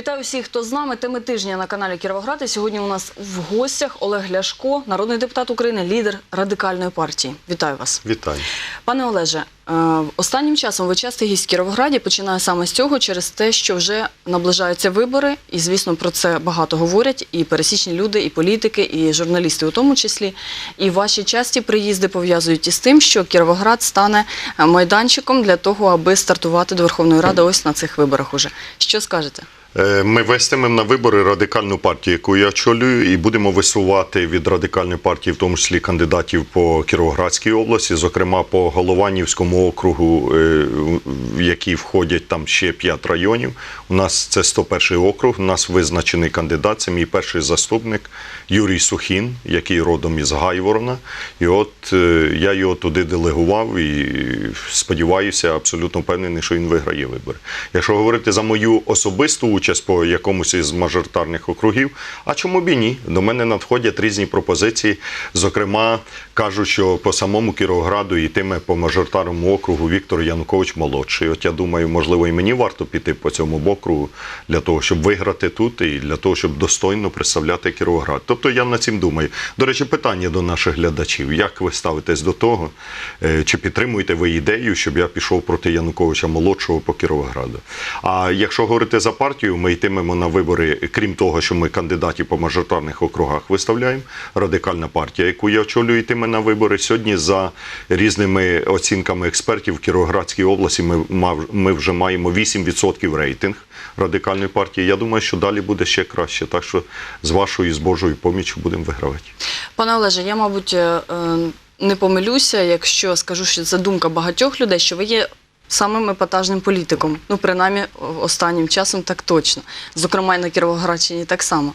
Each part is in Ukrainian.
Вітаю всіх, хто з нами. Теми тижня на каналі Кіровоград. І сьогодні у нас в гостях Олег Ляшко, народний депутат України, лідер радикальної партії. Вітаю вас, Вітаю. пане Олеже. е, Останнім часом ви часто гість в Кіровограді. Починаю саме з цього через те, що вже наближаються вибори, і звісно про це багато говорять і пересічні люди, і політики, і журналісти, у тому числі. І ваші часті приїзди пов'язують із тим, що Кіровоград стане е, майданчиком для того, аби стартувати до Верховної Ради ось на цих виборах. Уже що скажете? Е, Ми вестимемо на вибори радикальну партію, яку я очолюю, і будемо висувати від радикальної партії, в тому числі кандидатів по Кіровоградській області, зокрема по Голованівському округу, е, в який входять там ще 5 районів. У нас це 101 округ. У нас визначений кандидат. Це мій перший заступник Юрій Сухін, який родом із Гайворона. І от е, я його туди делегував і сподіваюся, абсолютно впевнений, що він виграє вибори. Якщо говорити за мою особисту участь по якомусь із мажоритарних округів, а чому б і ні? До мене надходять різні пропозиції. Зокрема, кажуть, що по самому Кіровограду йтиме по мажоритарному округу Віктор Янукович молодший. От я думаю, можливо, і мені варто піти по цьому округу для того, щоб виграти тут і для того, щоб достойно представляти Кіровоград. Тобто я над цим думаю. До речі, питання до наших глядачів: як ви ставитесь до того, е, чи підтримуєте ви ідею, щоб я пішов проти Януковича молодшого по Кіровограду? А якщо говорити за партію, ми йтимемо на вибори, крім того, що ми кандидатів по мажоритарних округах виставляємо. Радикальна партія, яку я очолюю, йтиме на вибори. Сьогодні за різними оцінками експертів в Кіровоградській області ми, мав- ми вже маємо 8% рейтинг радикальної партії. Я думаю, що далі буде ще краще. Так що з вашою з Божою поміччю будемо вигравати. Пане Олеже, я, мабуть, е, е, не помилюся, якщо скажу, що це думка багатьох людей, що ви є самим епатажним політиком. Ну, принаймні, останнім часом так точно. Зокрема, і на Кіровоградщині так само.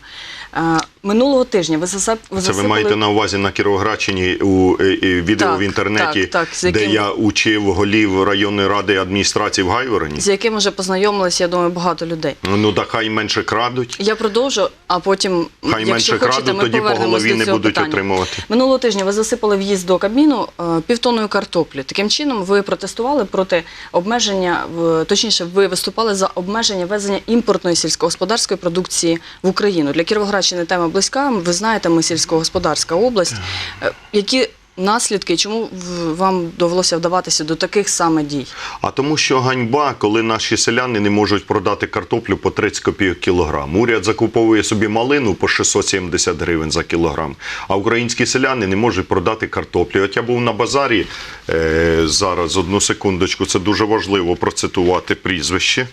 Минулого тижня ви засип... ви Це ви засипали- маєте на увазі на Кіровоградщині у е, відео Так, в інтернеті, так, так, з де я учив голів районної ради адміністрації в Гайвороні? з яким вже познайомилися, я думаю, багато людей. Ну так хай менше крадуть. Я продовжу, а потім, Хай якщо менше хочете, крадуть, ми тоді по голові не будуть питання. отримувати. Минулого тижня ви засипали в'їзд до Кабміну е, півтонною картоплі. Таким чином, ви протестували проти обмеження, в- точніше, ви виступали за обмеження ввезення імпортної сільськогосподарської продукції в Україну. Для Кіровоградщини тема близька. Ви знаєте, ми сільськогосподарська область. Е, Які наслідки, чому вам довелося вдаватися до таких саме дій? А тому, що ганьба, коли наші селяни не можуть продати картоплю по 30 копійок кілограм. Уряд закуповує собі малину по 670 гривень за кілограм, а українські селяни не можуть продати картоплю. От я був на базарі е, зараз, одну секундочку, це дуже важливо процитувати прізвище.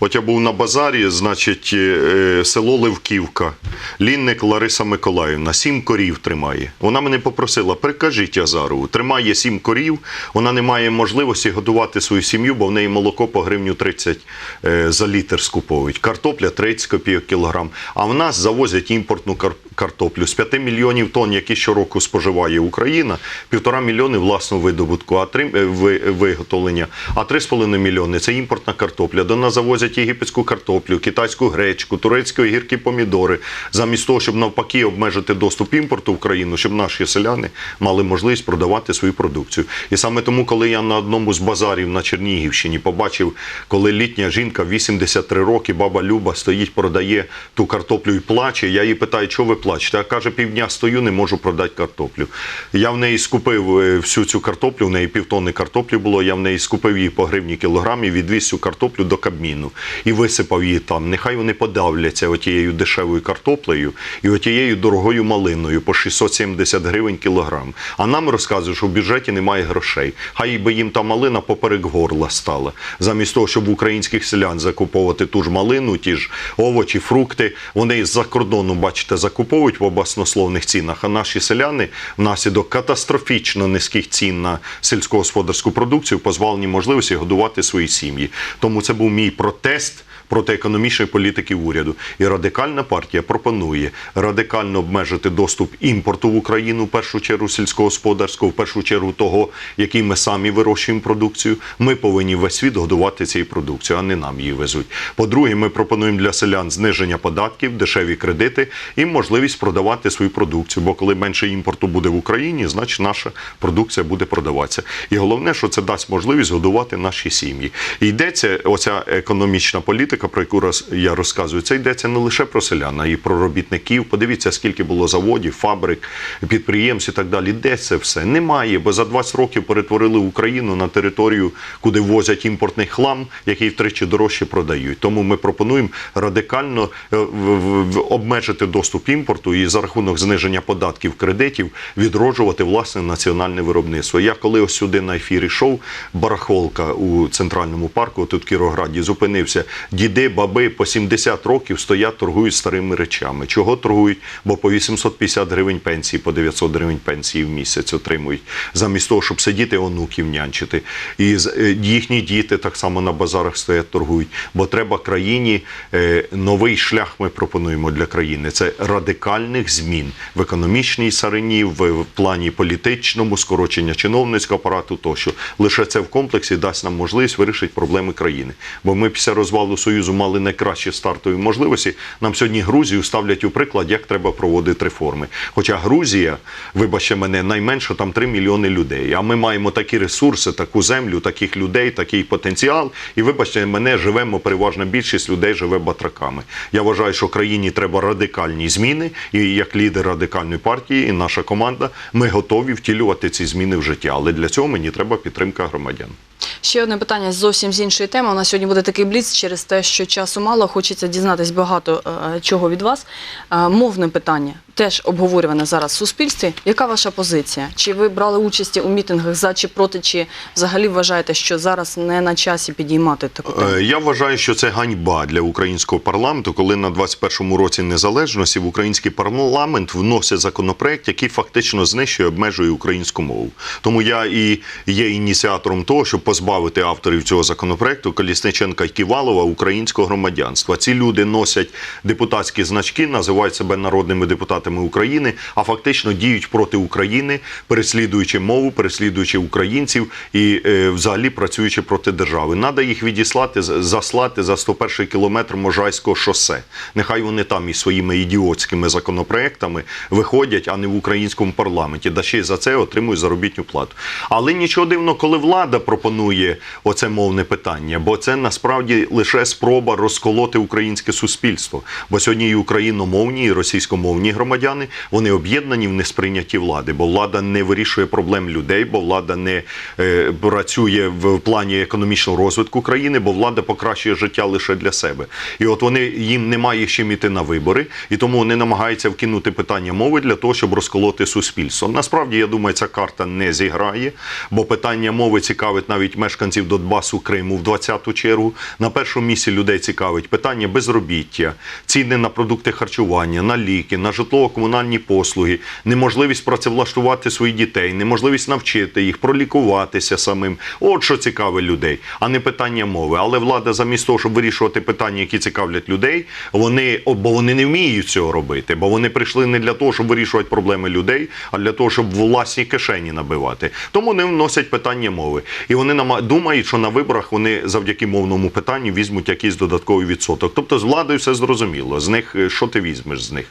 От я був на базарі, значить, е, село Левківка, лінник Лариса Миколаївна, сім корів тримає. Вона мене попросила, прикажіть Азарову, тримає сім корів, вона не має можливості годувати свою сім'ю, бо в неї молоко по гривню 30 е, за літр скуповують. Картопля 30 копійок кілограм. А в нас завозять імпортну картоплю з 5 мільйонів тонн, які щороку споживає Україна, півтора мільйони власного видобутку, а три е, ви- виготовлення, а 3,5 мільйони це імпортна картопля. До нас завозять єгипетську картоплю, китайську гречку, турецькі огірки, помідори. Замість того, щоб навпаки обмежити доступ імпорту в країну, щоб наші селяни мали можливість продавати свою продукцію. І саме тому, коли я на одному з базарів на Чернігівщині побачив, коли літня жінка 83 роки, баба Люба стоїть, продає ту картоплю і плаче. Я її питаю, що ви плачете? А каже, півдня стою, не можу продати картоплю. Я в неї скупив е, всю цю картоплю, в неї півтонни картоплі було. Я в неї скупив її по гривні кілограм і відвіз цю картоплю до Кабміну і висипав її там. Нехай вони подавляться отією дешевою картоплею і отією дорогою малиною по 670 гривень кілограм. А нам розказують, що в бюджеті немає грошей. Хай би їм та малина поперек горла стала. Замість того, щоб в українських селян закуповувати ту ж малину, ті ж овочі, фрукти, вони з-за кордону, бачите, закуповують в баснословних цінах, а наші селяни внаслідок катастрофічно низьких цін на сільськогосподарську продукцію позбавлені можливості годувати свої сім'ї. Тому це був мій протест test. Проти економічної політики уряду. І радикальна партія пропонує радикально обмежити доступ імпорту в Україну, в першу чергу сільськогосподарського, в першу чергу того, який ми самі вирощуємо продукцію. Ми повинні весь світ годувати цією продукцією, а не нам її везуть. По-друге, ми пропонуємо для селян зниження податків, дешеві кредити і можливість продавати свою продукцію. Бо коли менше імпорту буде в Україні, значить наша продукція буде продаватися. І головне, що це дасть можливість годувати наші сім'ї. І йдеться оця економічна політика, про яку я розказую. Це йдеться не лише про селян, а й про робітників. Подивіться, скільки було заводів, фабрик, підприємств і так далі. Де це все? Немає, бо за 20 років перетворили Україну на територію, куди возять імпортний хлам, який втричі дорожче продають. Тому ми пропонуємо радикально е, обмежити доступ імпорту і за рахунок зниження податків, кредитів відроджувати власне національне виробництво. Я коли ось сюди на ефір йшов, барахолка у центральному парку, тут в Кірограді, зупинився. Діди, баби по 70 років стоять, торгують старими речами. Чого торгують? Бо по 850 гривень пенсії, по 900 гривень пенсії в місяць отримують, замість того, щоб сидіти онуків нянчити. І е, їхні діти так само на базарах стоять, торгують. Бо треба країні е, новий шлях. Ми пропонуємо для країни. Це радикальних змін в економічній царині, в плані політичному, скорочення чиновницького апарату. Тощо лише це в комплексі дасть нам можливість вирішити проблеми країни. Бо ми після розвалу союзу мали найкращі стартові можливості. Нам сьогодні Грузію ставлять у приклад, як треба проводити реформи. Хоча Грузія, вибачте мене, найменше там 3 мільйони людей. А ми маємо такі ресурси, таку землю, таких людей, такий потенціал. І вибачте мене, живемо переважна більшість людей живе батраками. Я вважаю, що країні треба радикальні зміни, і як лідер радикальної партії, і наша команда, ми готові втілювати ці зміни в життя. Але для цього мені треба підтримка громадян. Ще одне питання зовсім з іншої теми. У нас сьогодні буде такий бліц через те, що часу мало. Хочеться дізнатись багато е, чого від вас. Е, мовне питання теж обговорюване зараз в суспільстві. Яка ваша позиція? Чи ви брали участь у мітингах за чи проти, чи взагалі вважаєте, що зараз не на часі підіймати таку тему? Е, Я вважаю, що це ганьба для українського парламенту, коли на 21-му році незалежності в український парламент вносять законопроект, який фактично знищує, обмежує українську мову. Тому я і є ініціатором того, щоб позбавити авторів цього законопроекту Колісниченка і Ківалова українського громадянства. Ці люди носять депутатські значки, називають себе народними депутатами України, а фактично діють проти України, переслідуючи мову, переслідуючи українців і е, взагалі працюючи проти держави. Надо їх відіслати, заслати за 101 кілометр Можайського шосе. Нехай вони там із своїми ідіотськими законопроектами виходять, а не в українському парламенті, да ще й за це отримують заробітну плату. Але нічого дивного, коли влада пропонує оце мовне питання, бо це насправді лише спроба розколоти українське суспільство. Бо сьогодні і україномовні, і російськомовні громадяни вони об'єднані в несприйнятті влади, бо влада не вирішує проблем людей, бо влада не е, працює в плані економічного розвитку країни, бо влада покращує життя лише для себе. І от вони їм немає чим іти на вибори, і тому вони намагаються вкинути питання мови для того, щоб розколоти суспільство. Насправді, я думаю, ця карта не зіграє, бо питання мови цікавить навіть мешканців Донбасу Криму в 20-ту чергу. На першому місці людей цікавить питання безробіття, ціни на продукти харчування, на ліки, на житлово-комунальні послуги, неможливість працевлаштувати своїх дітей, неможливість навчити їх, пролікуватися самим. От що цікавить людей, а не питання мови. Але влада, замість того, щоб вирішувати питання, які цікавлять людей, вони бо вони не вміють цього робити, бо вони прийшли не для того, щоб вирішувати проблеми людей, а для того, щоб власні кишені набивати. Тому вони вносять питання мови. І вони думають, що на виборах вони завдяки мовному питанню візьмуть якийсь додатковий відсоток. Тобто з владою все зрозуміло. З них е, що ти візьмеш з них.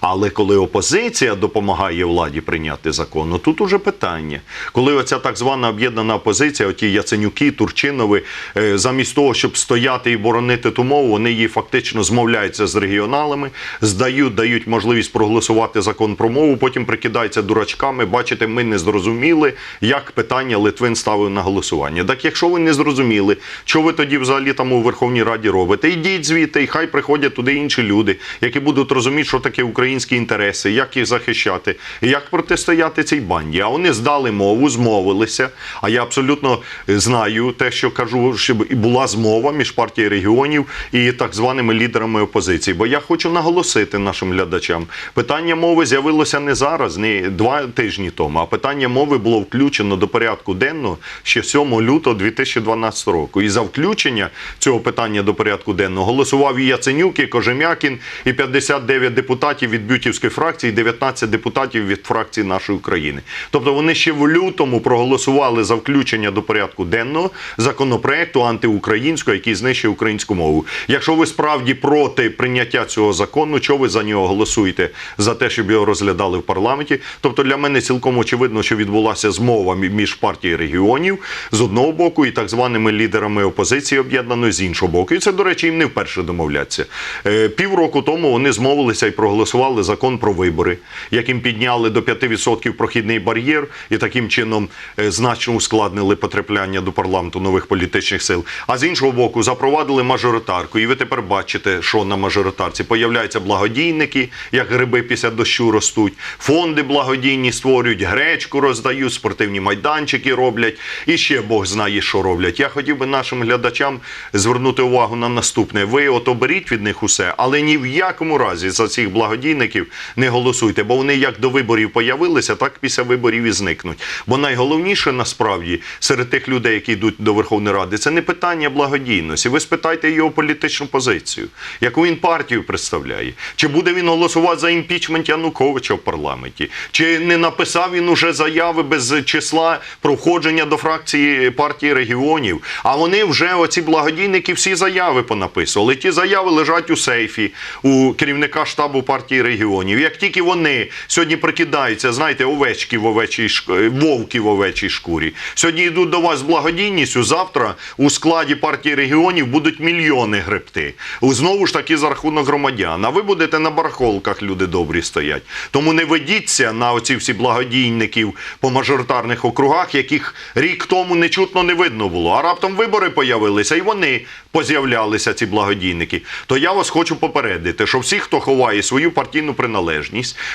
Але коли опозиція допомагає владі прийняти закон, ну тут уже питання. Коли оця так звана об'єднана опозиція, оті Яценюки, Турчинови, е, замість того, щоб стояти і боронити ту мову, вони її фактично змовляються з регіоналами, здають, дають можливість проголосувати закон про мову, потім прикидаються дурачками. Бачите, ми не зрозуміли, як питання Литвин ставив на голосування. Так якщо ви не зрозуміли, що ви тоді взагалі там у Верховній Раді робите? Йдіть звідти, і хай приходять туди інші люди, які будуть розуміти, що таке українські інтереси, як їх захищати, як протистояти цій банді. А вони здали мову, змовилися. А я абсолютно знаю те, що кажу, щоб і була змова між партією регіонів і так званими лідерами опозиції. Бо я хочу наголосити нашим глядачам, питання мови з'явилося не зараз, не два тижні тому, а питання мови було включено до порядку денного ще 7 лютого 2012 року. І за включення цього питання до порядку денного голосував і Яценюк, і Кожем'якін, і 59 депутатів від Beauty Харківської фракції, 19 депутатів від фракції нашої України. Тобто вони ще в лютому проголосували за включення до порядку денного законопроекту антиукраїнського, який знищує українську мову. Якщо ви справді проти прийняття цього закону, чого ви за нього голосуєте за те, щоб його розглядали в парламенті? Тобто для мене цілком очевидно, що відбулася змова між партією регіонів з одного боку і так званими лідерами опозиції об'єднаної з іншого боку. І це, до речі, їм не вперше домовляться. Е, Півроку тому вони змовилися і проголосували закон про вибори, яким підняли до 5% прохідний бар'єр і таким чином е, значно ускладнили потрапляння до парламенту нових політичних сил. А з іншого боку, запровадили мажоритарку. І ви тепер бачите, що на мажоритарці появляються благодійники, як гриби після дощу ростуть, фонди благодійні створюють, гречку роздають, спортивні майданчики роблять, і ще Бог знає, що роблять. Я хотів би нашим глядачам звернути увагу на наступне. Ви от оберіть від них усе, але ні в якому разі за цих благодійників не голосуйте, бо вони як до виборів появилися, так після виборів і зникнуть. Бо найголовніше насправді серед тих людей, які йдуть до Верховної Ради, це не питання благодійності. Ви спитайте його політичну позицію, яку він партію представляє. Чи буде він голосувати за імпічмент Януковича в парламенті? Чи не написав він уже заяви без числа про входження до фракції партії регіонів? А вони вже оці благодійники всі заяви понаписували. Ті заяви лежать у сейфі у керівника штабу партії регіонів. Як тільки вони сьогодні прикидаються, знаєте, овечки в овечій шк- вовки в овечій шкурі. Сьогодні йдуть до вас з благодійністю. Завтра у складі партії регіонів будуть мільйони гребти. Знову ж таки за рахунок громадян. А ви будете на барахолках, люди добрі стоять. Тому не ведіться на оці всі благодійників по мажоритарних округах, яких рік тому нечутно не видно було. А раптом вибори появилися, і вони поз'являлися, ці благодійники. То я вас хочу попередити, що всі, хто ховає свою партійну приналежність,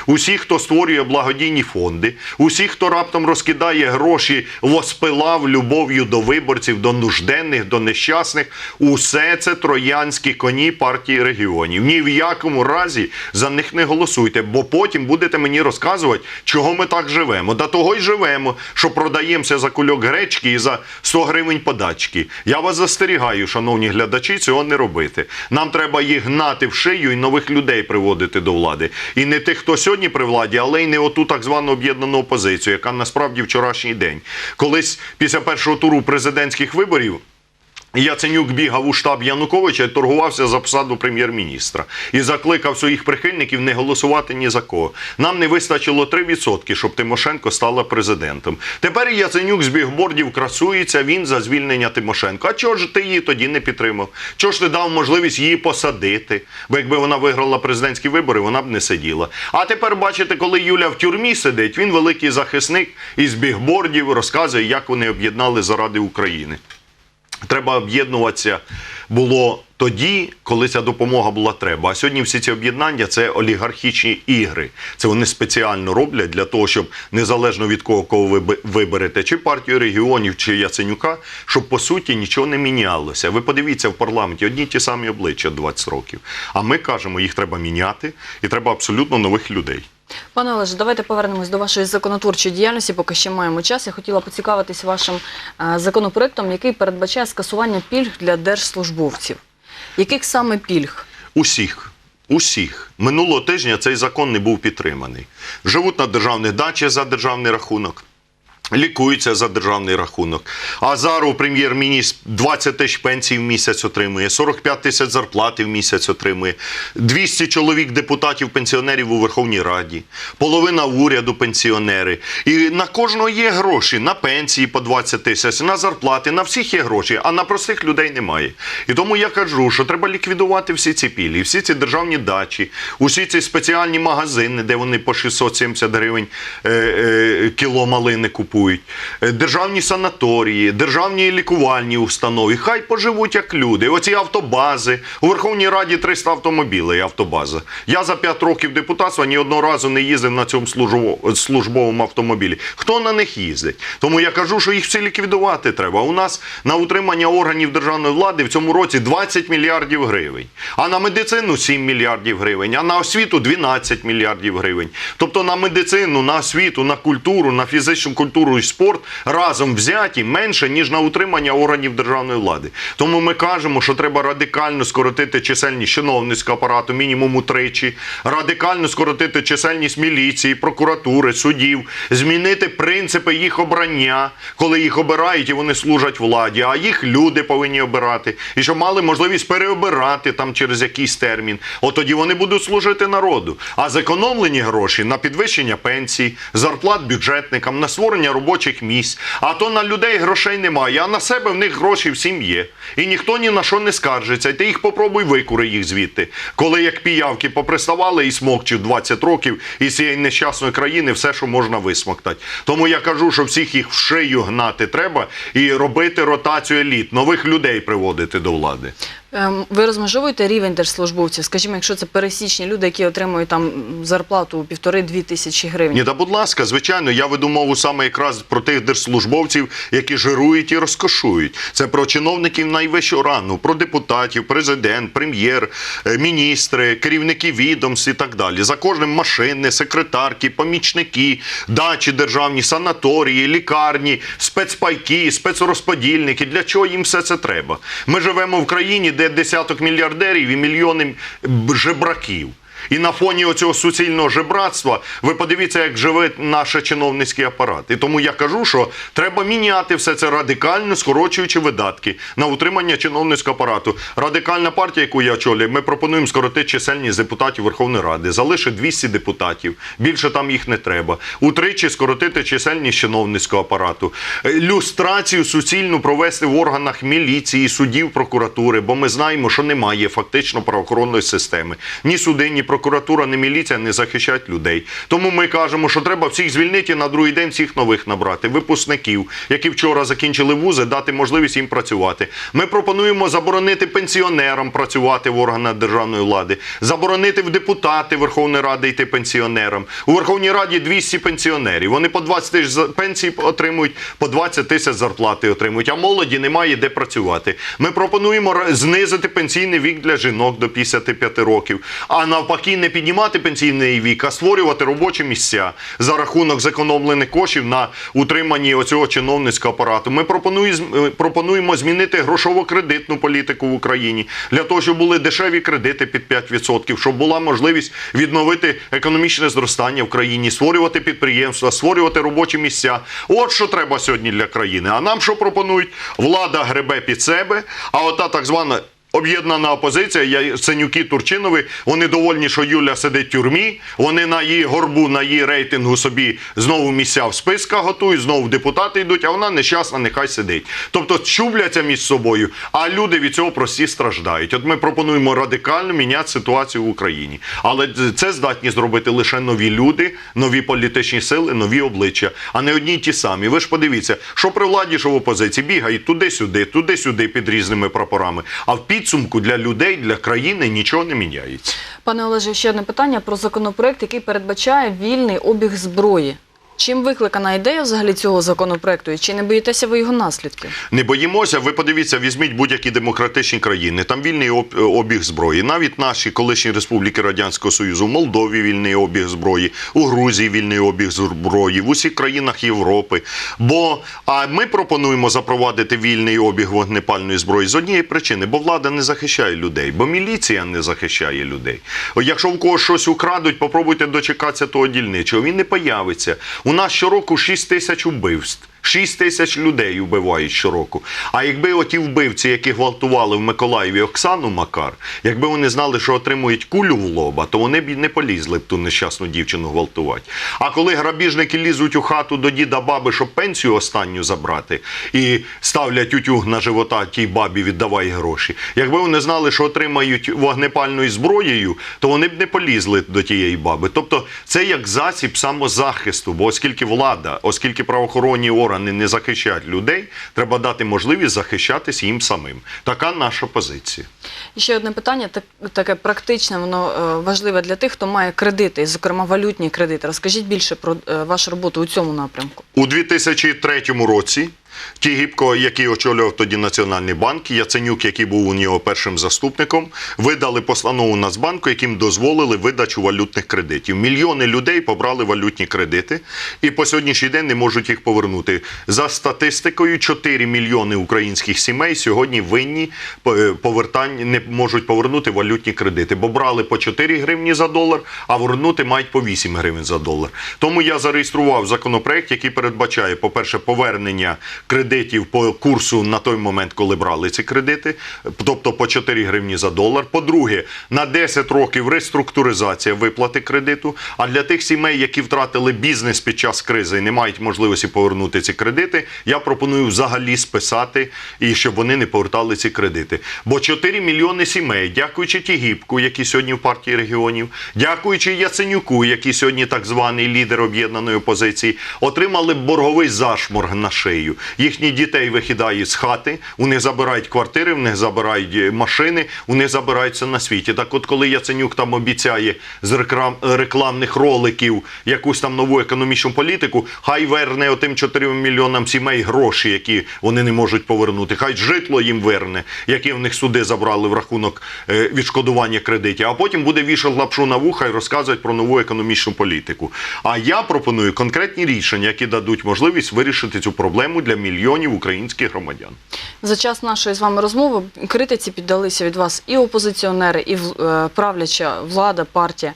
усі, хто створює благодійні фонди, усі, хто раптом розкидає гроші, воспилав любов'ю до виборців, до нужденних, до нещасних, усе це троянські коні партії регіонів. Ні в якому разі за них не голосуйте, бо потім будете мені розказувати, чого ми так живемо. До того й живемо, що продаємося за кульок гречки і за 100 гривень подачки. Я вас застерігаю, шановні глядачі, цього не робити. Нам треба їх гнати в шию і нових людей приводити до влади. І не тих, хто сьогодні при владі, але й не оту так звану об'єднану опозицію, яка насправді вчорашній день. Колись після першого туру президентських виборів. Яценюк бігав у штаб Януковича і торгувався за посаду прем'єр-міністра і закликав своїх прихильників не голосувати ні за кого. Нам не вистачило 3%, щоб Тимошенко стала президентом. Тепер Яценюк з бігбордів красується, він за звільнення Тимошенко. А чого ж ти її тоді не підтримав? Чого ж ти дав можливість її посадити? Бо якби вона виграла президентські вибори, вона б не сиділа. А тепер бачите, коли Юля в тюрмі сидить, він великий захисник із бігбордів розказує, як вони об'єднали заради України. Треба об'єднуватися було тоді, коли ця допомога була треба. А сьогодні всі ці об'єднання це олігархічні ігри. Це вони спеціально роблять для того, щоб незалежно від кого кого ви виберете, чи партію регіонів, чи Яценюка, щоб по суті нічого не мінялося. Ви подивіться в парламенті одні ті самі обличчя 20 років. А ми кажемо, їх треба міняти, і треба абсолютно нових людей. Пане Олеже, давайте повернемось до вашої законотворчої діяльності, поки ще маємо час. Я хотіла поцікавитись вашим е, законопроектом, який передбачає скасування пільг для держслужбовців. Яких саме пільг? Усіх. Усіх. Минулого тижня цей закон не був підтриманий. Живуть на державних дачах за державний рахунок. Лікуються за державний рахунок. Азаров, прем'єр-міністр, 20 тисяч пенсій в місяць отримує, 45 тисяч зарплати в місяць отримує, 200 чоловік депутатів пенсіонерів у Верховній Раді, половина уряду пенсіонери. І на кожного є гроші, на пенсії по 20 тисяч, на зарплати, на всіх є гроші, а на простих людей немає. І тому я кажу, що треба ліквідувати всі ці пільги, всі ці державні дачі, усі ці спеціальні магазини, де вони по 670 гривень е, е, кіло малини купують, е, державні санаторії, державні лікувальні установи. Хай поживуть як люди. Оці автобази. У Верховній Раді 300 автомобілів автобаза. Я за 5 років депутатства ні одного разу не їздив на цьому службовому автомобілі. Хто на них їздить? Тому я кажу, що їх всі ліквідувати треба. У нас на утримання органів державної влади в цьому році 20 мільярдів гривень, а на медицину 7 мільярдів гривень, а на освіту 12 мільярдів гривень. Тобто на медицину, на освіту, на культуру, на фізичну культуру культуру і спорт разом взяті менше, ніж на утримання органів державної влади. Тому ми кажемо, що треба радикально скоротити чисельність чиновницького апарату мінімум утричі, радикально скоротити чисельність міліції, прокуратури, судів, змінити принципи їх обрання, коли їх обирають і вони служать владі, а їх люди повинні обирати. І щоб мали можливість переобирати там через якийсь термін. От тоді вони будуть служити народу. А зекономлені гроші на підвищення пенсій, зарплат бюджетникам, на створення робочих місць. А то на людей грошей немає, а на себе в них гроші всім є. І ніхто ні на що не скаржиться. Ти їх попробуй викури їх звідти. Коли як піявки поприставали і смокчив 20 років із цієї нещасної країни все, що можна висмоктати. Тому я кажу, що всіх їх в шию гнати треба і робити ротацію еліт, нових людей приводити до влади. Ем, Ви розмежовуєте рівень держслужбовців? Скажімо, якщо це пересічні люди, які отримують там зарплату півтори-дві тисячі гривень. Ні, да будь ласка, звичайно, я веду мову саме якраз про тих держслужбовців, які жирують і розкошують. Це про чиновників найвищого рану, про депутатів, президент, прем'єр, е, міністри, керівники відомств і так далі. За кожним машини, секретарки, помічники, дачі державні, санаторії, лікарні, спецпайки, спецрозподільники. Для чого їм все це треба? Ми живемо в країні, де десяток мільярдерів і мільйони жебраків. І на фоні оцього суцільного жебратства ви подивіться, як живе наш чиновницький апарат. І тому я кажу, що треба міняти все це радикально, скорочуючи видатки на утримання чиновницького апарату. Радикальна партія, яку я очолюю, ми пропонуємо скоротити чисельність депутатів Верховної Ради, залишити 200 депутатів. Більше там їх не треба. Утричі скоротити чисельність чиновницького апарату, люстрацію суцільну провести в органах міліції, судів, прокуратури, бо ми знаємо, що немає фактично правоохоронної системи. Ні суди, ні прокуратура, ні міліція не захищають людей. Тому ми кажемо, що треба всіх звільнити і на другий день всіх нових набрати, випускників, які вчора закінчили вузи, дати можливість їм працювати. Ми пропонуємо заборонити пенсіонерам працювати в органах державної влади, заборонити в депутати Верховної Ради йти пенсіонерам. У Верховній Раді 200 пенсіонерів. Вони по 20 тисяч пенсій отримують, по 20 тисяч зарплати отримують, а молоді немає де працювати. Ми пропонуємо знизити пенсійний вік для жінок до 55 років, а навпаки не піднімати пенсійний вік, а створювати робочі місця за рахунок зекономлених коштів на утриманні оцього чиновницького апарату. Ми е, пропонуємо змінити грошово-кредитну політику в Україні для того, щоб були дешеві кредити під 5%, щоб була можливість відновити економічне зростання в країні, створювати підприємства, створювати робочі місця. От що треба сьогодні для країни. А нам що пропонують? Влада гребе під себе, а ота так звана. Об'єднана опозиція, я Синюки Турчинови, вони довольні, що Юля сидить в тюрмі. Вони на її горбу, на її рейтингу собі знову місця в списках готують, знову депутати йдуть, а вона нещасна, нехай сидить. Тобто чубляться між собою, а люди від цього прості страждають. От ми пропонуємо радикально міняти ситуацію в Україні. Але це здатні зробити лише нові люди, нові політичні сили, нові обличчя, а не одні й ті самі. Ви ж подивіться, що при владі, що в опозиції бігають туди-сюди, туди-сюди під різними прапорами. А в підсумку для людей, для країни нічого не міняється. Пане Олеже, ще одне питання про законопроект, який передбачає вільний обіг зброї. Чим викликана ідея взагалі цього законопроекту? І чи не боїтеся ви його наслідків? Не боїмося. Ви подивіться, візьміть будь-які демократичні країни. Там вільний обіг зброї. Навіть наші колишні республіки Радянського Союзу, в Молдові вільний обіг зброї, у Грузії вільний обіг зброї, в усіх країнах Європи. Бо а ми пропонуємо запровадити вільний обіг вогнепальної зброї з однієї причини, бо влада не захищає людей, бо міліція не захищає людей. Якщо в когось щось украдуть, попробуйте дочекатися того дільничого. Він не появиться. У нас щороку 6 тисяч убивств. 6 тисяч людей вбивають щороку. А якби оті вбивці, які гвалтували в Миколаєві Оксану Макар, якби вони знали, що отримують кулю в лоба, то вони б не полізли б ту нещасну дівчину гвалтувати. А коли грабіжники лізуть у хату до діда баби, щоб пенсію останню забрати, і ставлять утюг на живота тій бабі, віддавай гроші. Якби вони знали, що отримають вогнепальною зброєю, то вони б не полізли до тієї баби. Тобто це як засіб самозахисту, бо оскільки влада, оскільки правоохоронні органи не захищають людей, треба дати можливість захищатись їм самим. Така наша позиція. І ще одне питання, так- таке практичне, воно е, важливе для тих, хто має кредити, зокрема валютні кредити. Розкажіть більше про е, вашу роботу у цьому напрямку. У 2003 році Тігіпко, який очолював тоді Національний банк, Яценюк, який був у нього першим заступником, видали постанову Нацбанку, яким дозволили видачу валютних кредитів. Мільйони людей побрали валютні кредити і по сьогоднішній день не можуть їх повернути. За статистикою, 4 мільйони українських сімей сьогодні винні е, повертання не можуть повернути валютні кредити, бо брали по 4 гривні за долар, а вернути мають по 8 гривень за долар. Тому я зареєстрував законопроект, який передбачає, по-перше, повернення кредитів по курсу на той момент, коли брали ці кредити, тобто по 4 гривні за долар. По-друге, на 10 років реструктуризація виплати кредиту. А для тих сімей, які втратили бізнес під час кризи і не мають можливості повернути ці кредити, я пропоную взагалі списати і щоб вони не повертали ці кредити. Бо 4 мільйони сімей, дякуючи Тігіпку, який сьогодні в партії регіонів, дякуючи Яценюку, який сьогодні так званий лідер об'єднаної опозиції, отримали борговий зашморг на шию. Їхні дітей викидають з хати, них забирають квартири, в них забирають е, машини, них забираються на світі. Так от, коли Яценюк там обіцяє з реклам, рекламних роликів якусь там нову економічну політику, хай верне отим 4 мільйонам сімей гроші, які вони не можуть повернути. Хай житло їм верне, яке в них суди забрали в рахунок е, відшкодування кредитів. А потім буде вішати лапшу на вуха і розказувати про нову економічну політику. А я пропоную конкретні рішення, які дадуть можливість вирішити цю проблему для мільйонів українських громадян. За час нашої з вами розмови критиці піддалися від вас і опозиціонери, і е, правляча влада, партія.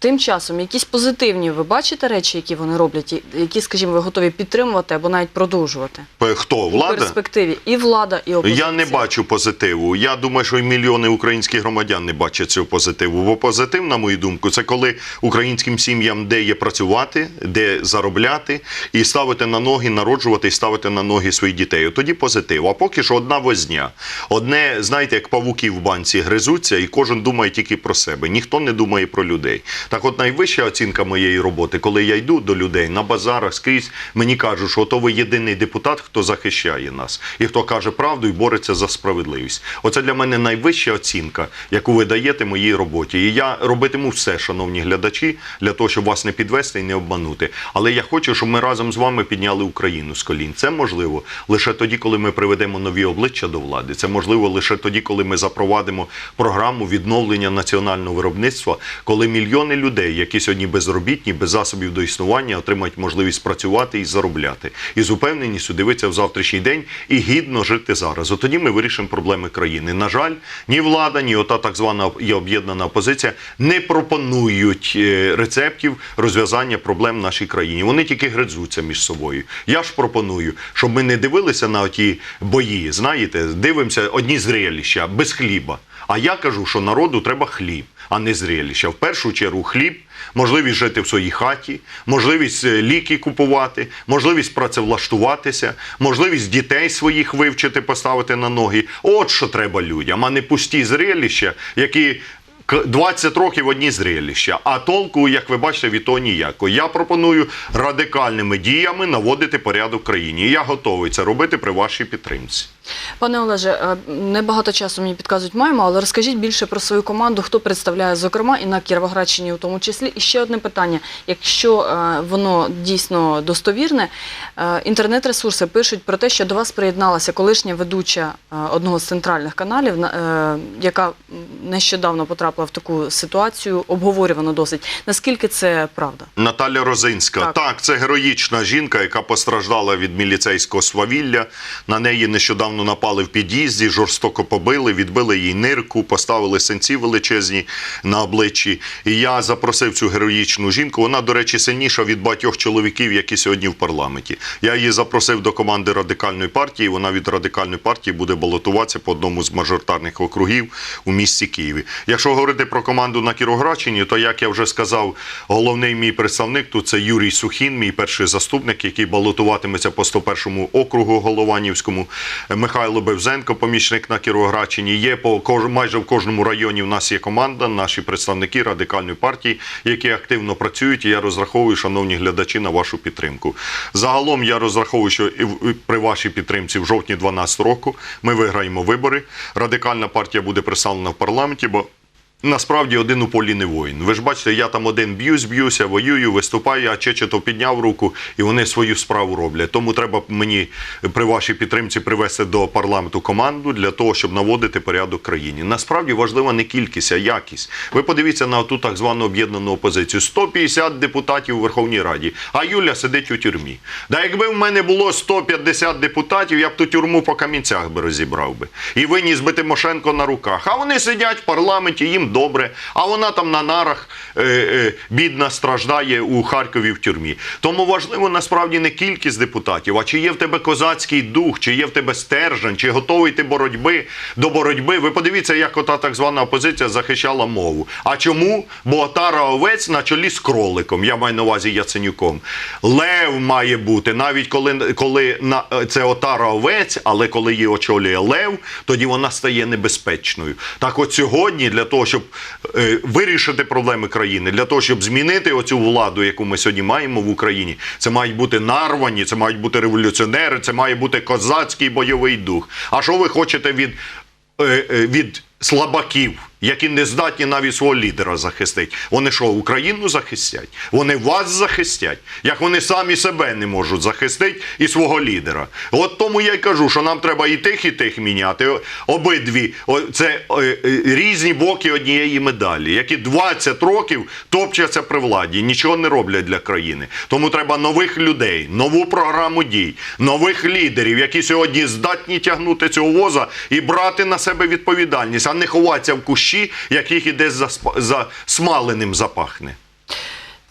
Тим часом якісь позитивні ви бачите речі, які вони роблять, які, скажімо, ви готові підтримувати або навіть продовжувати Хто у влада? перспективі і влада, і опозиція. Я не бачу позитиву. Я думаю, що і мільйони українських громадян не бачать цього позитиву. Бо позитив, на мою думку, це коли українським сім'ям де є працювати, де заробляти і ставити на ноги, народжувати і ставити на ноги своїх дітей. Тоді позитив. А поки що одна возня. Одне, знаєте, як павуки в банці гризуться, і кожен думає тільки про себе. Ніхто не думає про людей. Так, от найвища оцінка моєї роботи, коли я йду до людей на базарах скрізь, мені кажуть, що ото ви єдиний депутат, хто захищає нас і хто каже правду і бореться за справедливість. Оце для мене найвища оцінка, яку ви даєте моїй роботі. І я робитиму все, шановні глядачі, для того, щоб вас не підвести і не обманути. Але я хочу, щоб ми разом з вами підняли Україну з колін. Це можливо лише тоді, коли ми приведемо нові обличчя до влади. Це можливо лише тоді, коли ми запровадимо програму відновлення національного виробництва, коли мільйони людей, які сьогодні безробітні, без засобів до існування, отримають можливість працювати і заробляти. І з упевненістю дивитися в завтрашній день і гідно жити зараз. От тоді ми вирішимо проблеми країни. На жаль, ні влада, ні ота так звана і об'єднана опозиція не пропонують е, рецептів розв'язання проблем в нашій країні. Вони тільки гризуться між собою. Я ж пропоную, щоб ми не дивилися на ті бої. Знаєте, дивимося одні зрелища без хліба. А я кажу, що народу треба хліб, а не зрелища. В першу чергу хліб, можливість жити в своїй хаті, можливість е, ліки купувати, можливість працевлаштуватися, можливість дітей своїх вивчити, поставити на ноги. От що треба людям, а не пусті зрелища, які. К- 20 років одні зрелища, а толку, як ви бачите, від того ніякого. Я пропоную радикальними діями наводити порядок в країні. Я готовий це робити при вашій підтримці. Пане Олеже, е, небагато часу мені підказують маємо, але розкажіть більше про свою команду, хто представляє, зокрема, і на Кіровоградщині у тому числі. І ще одне питання: якщо е, воно дійсно достовірне, е, інтернет-ресурси пишуть про те, що до вас приєдналася колишня ведуча одного з центральних каналів, яка нещодавно потрапила в таку ситуацію, обговорювано досить. Наскільки це правда? Наталя Розинська. Так. Так. це героїчна жінка, яка постраждала від міліцейського свавілля. На неї нещодавно напали в під'їзді, жорстоко побили, відбили їй нирку, поставили синці величезні на обличчі. І я запросив цю героїчну жінку. Вона, до речі, сильніша від багатьох чоловіків, які сьогодні в парламенті. Я її запросив до команди радикальної партії. Вона від радикальної партії буде балотуватися по одному з мажоритарних округів у місті Києві. Якщо говорити про команду на Кіровоградщині, то як я вже сказав, головний мій представник тут це Юрій Сухін, мій перший заступник, який балотуватиметься по 101 округу Голованівському. Михайло Бевзенко, помічник на Кіровоградщині. Є по майже в кожному районі. В нас є команда, наші представники радикальної партії, які активно працюють. І я розраховую, шановні глядачі, на вашу підтримку. Загалом я розраховую, що і при вашій підтримці в жовтні 12 року ми виграємо вибори. Радикальна партія буде представлена в парламенті, бо насправді один у полі не воїн. Ви ж бачите, я там один б'юсь, б'юся, воюю, виступаю, а Чечетов підняв руку і вони свою справу роблять. Тому треба мені при вашій підтримці привести до парламенту команду для того, щоб наводити порядок в країні. Насправді важлива не кількість, а якість. Ви подивіться на ту так звану об'єднану опозицію. 150 депутатів у Верховній Раді, а Юля сидить у тюрмі. Да якби в мене було 150 депутатів, я б ту тюрму по камінцях би розібрав би. І виніс би Тимошенко на руках. А вони сидять в парламенті, їм добре, а вона там на нарах е, е, бідна страждає у Харкові в тюрмі. Тому важливо насправді не кількість депутатів, а чи є в тебе козацький дух, чи є в тебе стержень, чи готовий ти боротьби до боротьби. Ви подивіться, як ота так звана опозиція захищала мову. А чому? Бо отара овець на чолі з кроликом. Я маю на увазі Яценюком. Лев має бути, навіть коли, коли на, це отара овець, але коли її очолює лев, тоді вона стає небезпечною. Так от сьогодні, для того, щоб е, вирішити проблеми країни, для того, щоб змінити оцю владу, яку ми сьогодні маємо в Україні, це мають бути нарвані, це мають бути революціонери, це має бути козацький бойовий дух. А що ви хочете від, е, е, від слабаків? Які не здатні навіть свого лідера захистити. Вони що, Україну захистять? Вони вас захистять, як вони самі себе не можуть захистити і свого лідера. От тому я й кажу, що нам треба і тих, і тих міняти. Обидві це е, е, різні боки однієї медалі, які 20 років топчаться при владі, нічого не роблять для країни. Тому треба нових людей, нову програму дій, нових лідерів, які сьогодні здатні тягнути цього воза і брати на себе відповідальність, а не ховатися в кущі, яких і десь за, спа- за смаленим запахне.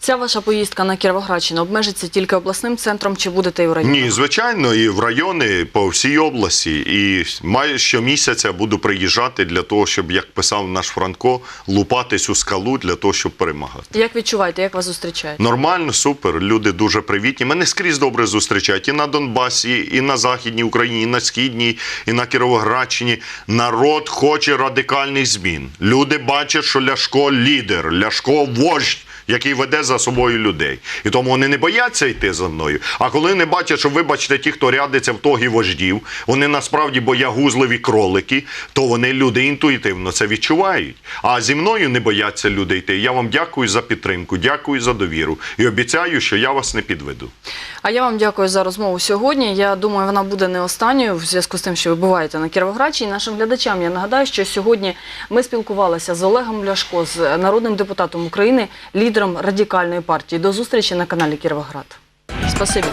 Ця ваша поїздка на Кіровоградщину обмежиться тільки обласним центром, чи будете і в районі? Ні, звичайно, і в райони по всій області. І маю щомісяця буду приїжджати для того, щоб, як писав наш Франко, лупати цю скалу для того, щоб перемагати. Як відчуваєте, як вас зустрічають? Нормально, супер. Люди дуже привітні. Мене скрізь добре зустрічають і на Донбасі, і на Західній Україні, і на Східній, і на Кіровоградщині. Народ хоче радикальних змін. Люди бачать, що Ляшко лідер, Ляшко вождь. Який веде за собою людей, і тому вони не бояться йти за мною. А коли не бачать, що вибачте, ті, хто рядиться в тогі вождів, вони насправді боягузливі кролики, то вони люди інтуїтивно це відчувають. А зі мною не бояться люди йти. Я вам дякую за підтримку, дякую за довіру і обіцяю, що я вас не підведу. А я вам дякую за розмову сьогодні. Я думаю, вона буде не останньою в зв'язку з тим, що ви буваєте на Кіровоградщині. Нашим глядачам я нагадаю, що сьогодні ми спілкувалися з Олегом Ляшко, з народним депутатом України, лідером радикальної партії. До зустрічі на каналі Кіровоград. Спасибі.